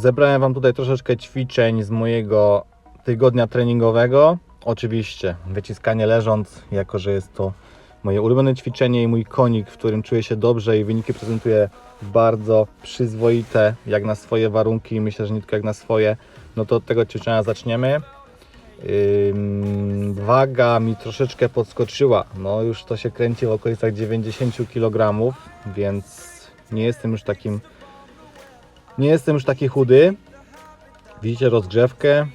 Zebrałem Wam tutaj troszeczkę ćwiczeń z mojego tygodnia treningowego. Oczywiście wyciskanie leżąc, jako że jest to moje ulubione ćwiczenie i mój konik, w którym czuję się dobrze i wyniki prezentuję bardzo przyzwoite, jak na swoje warunki, myślę, że nie tylko jak na swoje, no to od tego ćwiczenia zaczniemy. Ym, waga mi troszeczkę podskoczyła, no już to się kręci w okolicach 90 kg, więc nie jestem już takim nie jestem już taki chudy. Widzicie rozgrzewkę.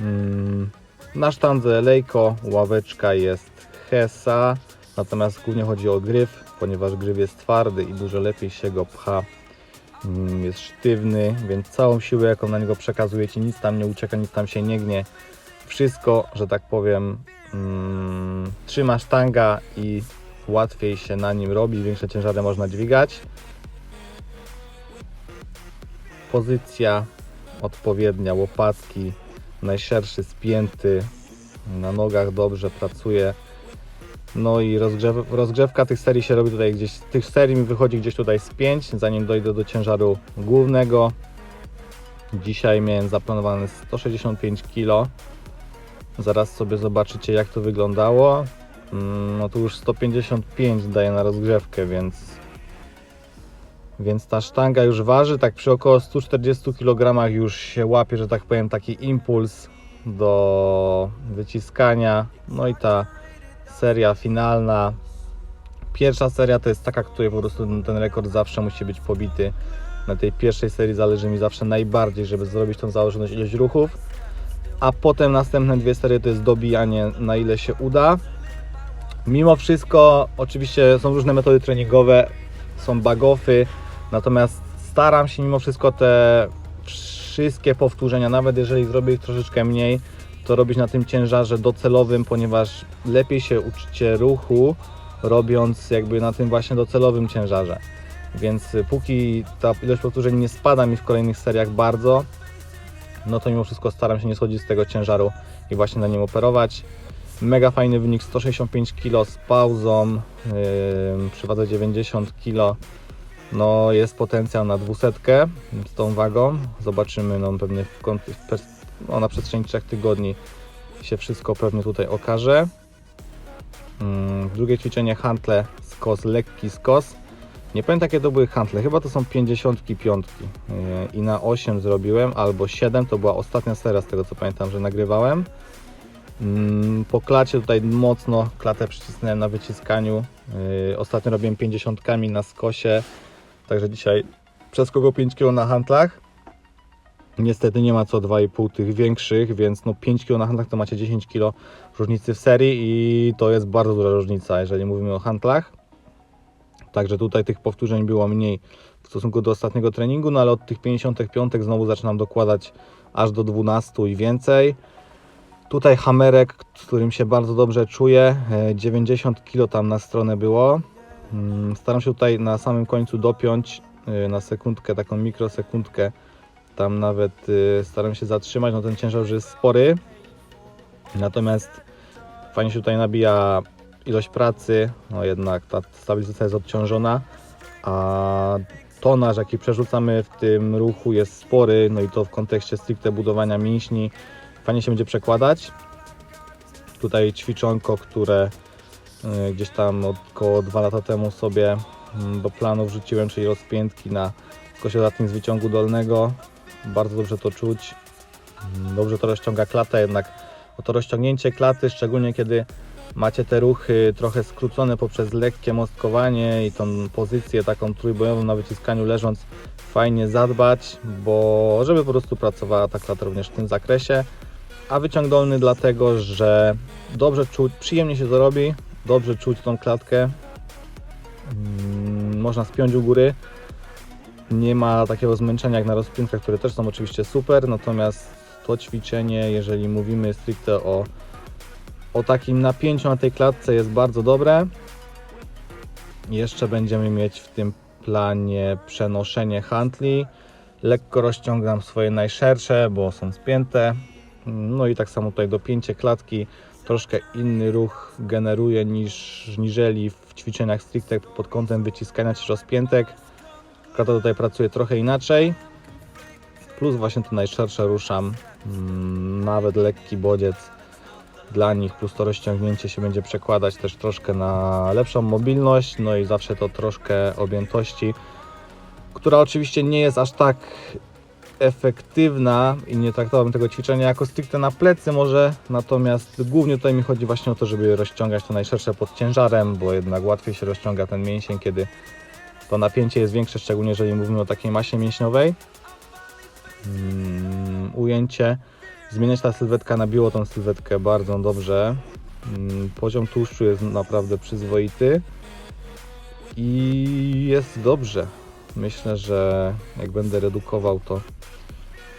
Ym, na sztandze Leico ławeczka jest Hesa, natomiast głównie chodzi o gryf, ponieważ gryf jest twardy i dużo lepiej się go pcha. Ym, Jest sztywny, więc całą siłę jaką na niego przekazujecie, nic tam nie ucieka, nic tam się nie gnie. Wszystko, że tak powiem, ym, trzyma sztanga i łatwiej się na nim robi, większe ciężary można dźwigać. Pozycja odpowiednia, łopatki, najszerszy spięty, na nogach dobrze pracuje. No i rozgrzew, rozgrzewka tych serii się robi tutaj gdzieś, tych serii mi wychodzi gdzieś tutaj z 5, zanim dojdę do ciężaru głównego. Dzisiaj miałem zaplanowane 165 kg. Zaraz sobie zobaczycie jak to wyglądało. Mm, No tu już 155 daje na rozgrzewkę, więc więc ta sztanga już waży, tak przy około 140 kg już się łapie, że tak powiem, taki impuls do wyciskania. No i ta seria finalna. Pierwsza seria to jest taka, której po prostu ten rekord zawsze musi być pobity. Na tej pierwszej serii zależy mi zawsze najbardziej, żeby zrobić tą założoną ilość ruchów. A potem następne dwie serie to jest dobijanie na ile się uda. Mimo wszystko, oczywiście są różne metody treningowe, są bagofy, natomiast staram się mimo wszystko te wszystkie powtórzenia, nawet jeżeli zrobię ich troszeczkę mniej, to robić na tym ciężarze docelowym, ponieważ lepiej się uczycie ruchu, robiąc jakby na tym właśnie docelowym ciężarze. Więc y, póki ta ilość powtórzeń nie spada mi w kolejnych seriach bardzo, no to mimo wszystko staram się nie schodzić z tego ciężaru i właśnie na nim operować. Mega fajny wynik 165 kg z pauzą, yy, przy wadze 90 kg. No jest potencjał na 200 z tą wagą. Zobaczymy no, pewnie w, w no, na przestrzeni 3 tygodni się wszystko pewnie tutaj okaże. Mm, drugie ćwiczenie hantle skos, lekki skos. Nie pamiętam jakie to były hantle, chyba to są 55 yy, i na 8 zrobiłem albo 7, to była ostatnia seria z tego co pamiętam, że nagrywałem. Mm, Po klacie tutaj mocno klatę przycisnąłem na wyciskaniu. Yy, Ostatnio robiłem 50 na skosie, także dzisiaj przeskoczył 5 kg na handlach. Niestety nie ma co 2,5 tych większych, więc no 5 kg na handlach to macie 10 kg różnicy w serii i to jest bardzo duża różnica, jeżeli mówimy o handlach. Także tutaj tych powtórzeń było mniej w stosunku do ostatniego treningu, no ale od tych 55 znowu zaczynam dokładać aż do 12 i więcej. Tutaj hamerek, z którym się bardzo dobrze czuję. e, 90 kg tam na stronę było. Mm, Staram się tutaj na samym końcu dopiąć e, na sekundkę, taką mikrosekundkę. Tam nawet e, staram się zatrzymać, no ten ciężar już jest spory. Natomiast fajnie się tutaj nabija ilość pracy, no jednak ta stabilizacja jest odciążona, a tonaż jaki przerzucamy w tym ruchu jest spory, no i to w kontekście stricte budowania mięśni fajnie się będzie przekładać. Tutaj ćwiczonko, które y, gdzieś tam około 2 lata temu sobie mm, do planu wrzuciłem, czyli rozpiętki na skosiodatnik z wyciągu dolnego. Bardzo dobrze to czuć. Mm, Dobrze to rozciąga klatę, jednak o to rozciągnięcie klaty, szczególnie kiedy macie te ruchy trochę skrócone poprzez lekkie mostkowanie i tą pozycję taką trójbojową na wyciskaniu leżąc, fajnie zadbać, bo żeby po prostu pracowała ta klata również w tym zakresie. A wyciąg dolny dlatego, że dobrze czuć, przyjemnie się to robi, dobrze czuć tą klatkę. Mm, Można spiąć u góry. Nie ma takiego zmęczenia jak na rozpiętkach, które też są oczywiście super, natomiast to ćwiczenie, jeżeli mówimy stricte o, o takim napięciu na tej klatce jest bardzo dobre. Jeszcze będziemy mieć w tym planie przenoszenie handli. Lekko rozciągam swoje najszersze, bo są spięte. No i tak samo tutaj dopięcie klatki. Troszkę inny ruch generuje niż niżeli w ćwiczeniach stricte pod kątem wyciskania czy rozpiętek. Klata tutaj pracuje trochę inaczej. plus właśnie te najszersze ruszam, mm, nawet lekki bodziec dla nich, plus to rozciągnięcie się będzie przekładać też troszkę na lepszą mobilność, no i zawsze to troszkę objętości, która oczywiście nie jest aż tak efektywna i nie traktowałbym tego ćwiczenia jako stricte na plecy może, natomiast głównie tutaj mi chodzi właśnie o to, żeby rozciągać to najszersze pod ciężarem, bo jednak łatwiej się rozciąga ten mięsień, kiedy to napięcie jest większe, szczególnie jeżeli mówimy o takiej masie mięśniowej. Mm, ujęcie, zmieniać ta sylwetka na biło tą sylwetkę bardzo dobrze. Mm, poziom tłuszczu jest naprawdę przyzwoity i jest dobrze. Myślę, że jak będę redukował to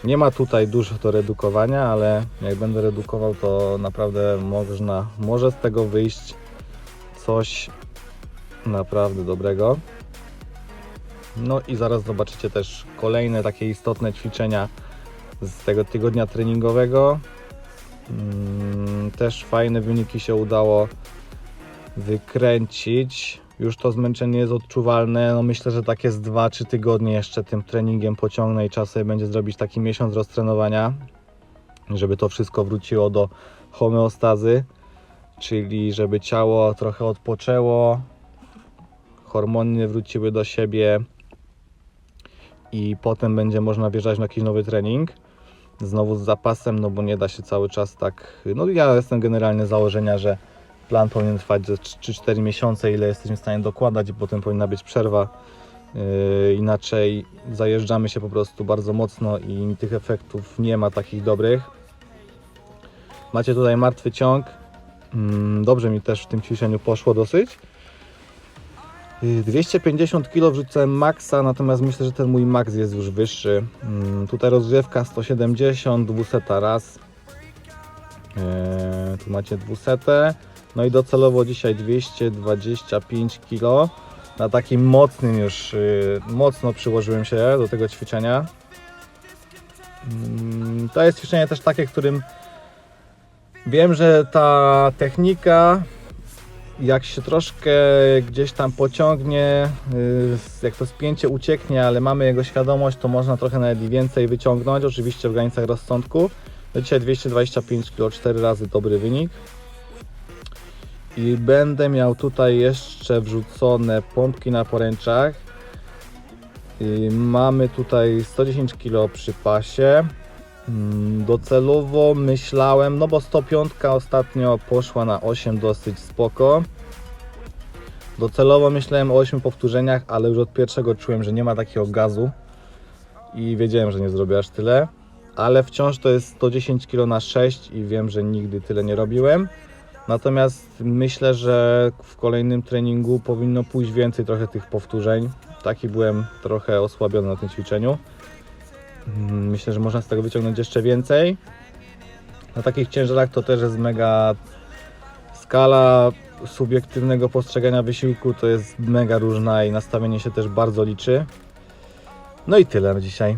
nie ma tutaj dużo do redukowania, ale jak będę redukował, to naprawdę można, może z tego wyjść coś naprawdę dobrego. No i zaraz zobaczycie też kolejne takie istotne ćwiczenia z tego tygodnia treningowego. Mm, Też fajne wyniki się udało wykręcić. Już to zmęczenie jest odczuwalne. No myślę, że takie z 2-3 tygodnie jeszcze tym treningiem pociągnę i czas sobie będzie zrobić taki miesiąc roztrenowania, żeby to wszystko wróciło do homeostazy, czyli żeby ciało trochę odpoczęło, hormony wróciły do siebie i potem będzie można wjeżdżać na jakiś nowy trening. Znowu z zapasem, no bo nie da się cały czas tak. No ja jestem generalnie założenia, że plan powinien trwać ze 3-4 miesiące, ile jesteśmy w stanie dokładać, i potem powinna być przerwa. Yy, inaczej zajeżdżamy się po prostu bardzo mocno i tych efektów nie ma takich dobrych. Macie tutaj martwy ciąg. Mm, Dobrze mi też w tym ćwiczeniu poszło dosyć. Yy, 250 kg wrzucałem maksa, natomiast myślę, że ten mój max jest już wyższy. Mm, Tutaj rozgrzewka 170, 200 raz. Yy, Tu macie 200. No i docelowo dzisiaj 225 kg. Na takim mocnym już, yy, mocno przyłożyłem się do tego ćwiczenia. Mm, To jest ćwiczenie też takie, którym wiem, że ta technika jak się troszkę gdzieś tam pociągnie, yy, jak to spięcie ucieknie, ale mamy jego świadomość, to można trochę nawet więcej wyciągnąć, oczywiście w granicach rozsądku. No dzisiaj 225 kg, 4 razy dobry wynik. I będę miał tutaj jeszcze wrzucone pompki na poręczach. I mamy tutaj 110 kg przy pasie. Mm, Docelowo myślałem, no bo 105 ostatnio poszła na 8 dosyć spoko. Docelowo myślałem o 8 powtórzeniach, ale już od pierwszego czułem, że nie ma takiego gazu i wiedziałem, że nie zrobię aż tyle. Ale wciąż to jest 110 kg na 6 i wiem, że nigdy tyle nie robiłem. Natomiast myślę, że w kolejnym treningu powinno pójść więcej trochę tych powtórzeń. Taki byłem trochę osłabiony na tym ćwiczeniu. Mm, Myślę, że można z tego wyciągnąć jeszcze więcej. Na takich ciężarach to też jest mega skala subiektywnego postrzegania wysiłku to jest mega różna i nastawienie się też bardzo liczy. No i tyle na dzisiaj.